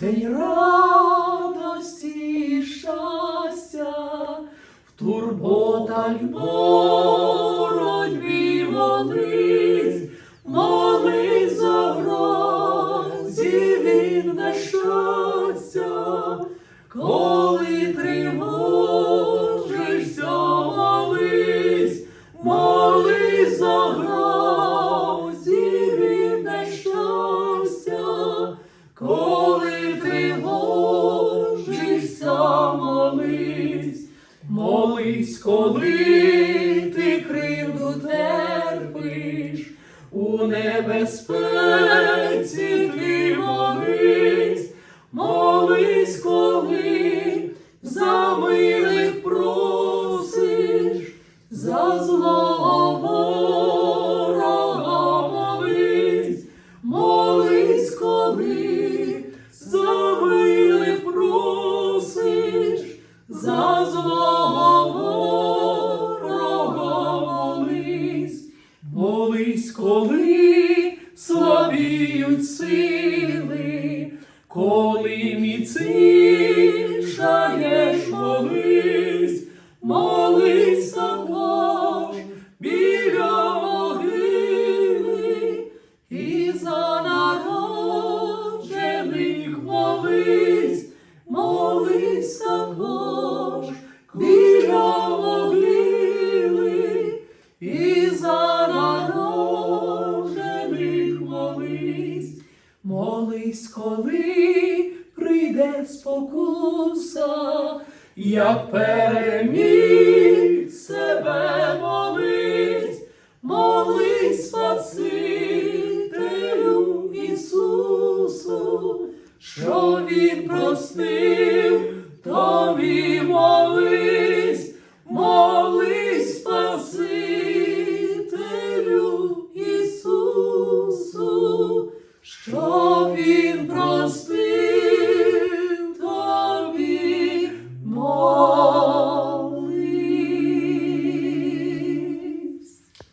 день радості і щастя, в турботах боротьбі молись, молись за грозі він нещастя, коли тривожишся, молись, молись за грозі він нещастя, молись, коли ти кривду терпиш, у небезпеці ти молись, молись, коли за милих просиш, за злого ворога молись, молись, коли коли слабіють сили, коли міцнішаєш, молись, молись також біля могили і за народжених молись, молись також біля молись, коли прийде спокуса, як переміг себе молись, молись Спасителю Ісусу, що Він простив.